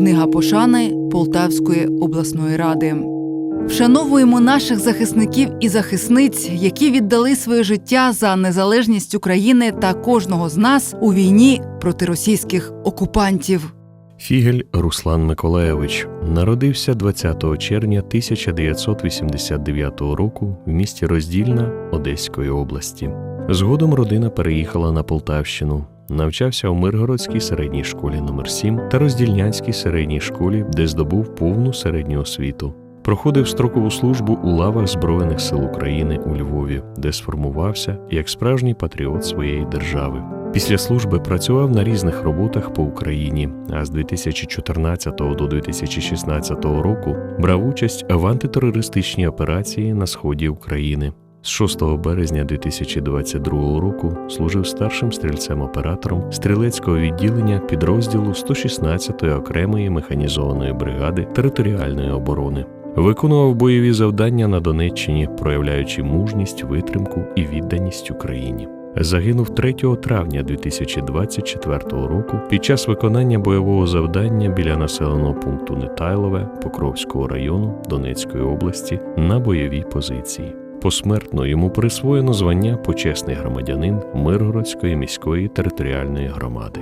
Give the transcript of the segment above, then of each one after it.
Книга пошани Полтавської обласної ради. Вшановуємо наших захисників і захисниць, які віддали своє життя за незалежність України та кожного з нас у війні проти російських окупантів. Фігель Руслан Миколаєвич народився 20 червня 1989 року в місті Роздільна Одеської області. Згодом родина переїхала на Полтавщину. Навчався у Миргородській середній школі номер 7 та Роздільнянській середній школі, де здобув повну середню освіту. Проходив строкову службу у лавах Збройних сил України у Львові, де сформувався як справжній патріот своєї держави. Після служби працював на різних роботах по Україні, а з 2014 до 2016 року брав участь в антитерористичній операції на сході України. З 6 березня 2022 року служив старшим стрільцем-оператором стрілецького відділення підрозділу 116-ї окремої механізованої бригади територіальної оборони. Виконував бойові завдання на Донеччині, проявляючи мужність, витримку і відданість Україні. Загинув 3 травня 2024 року під час виконання бойового завдання біля населеного пункту Нетайлове Покровського району Донецької області на бойовій позиції. Посмертно йому присвоєно звання почесний громадянин Миргородської міської територіальної громади.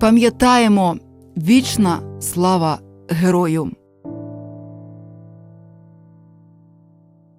Пам'ятаємо вічна слава герою!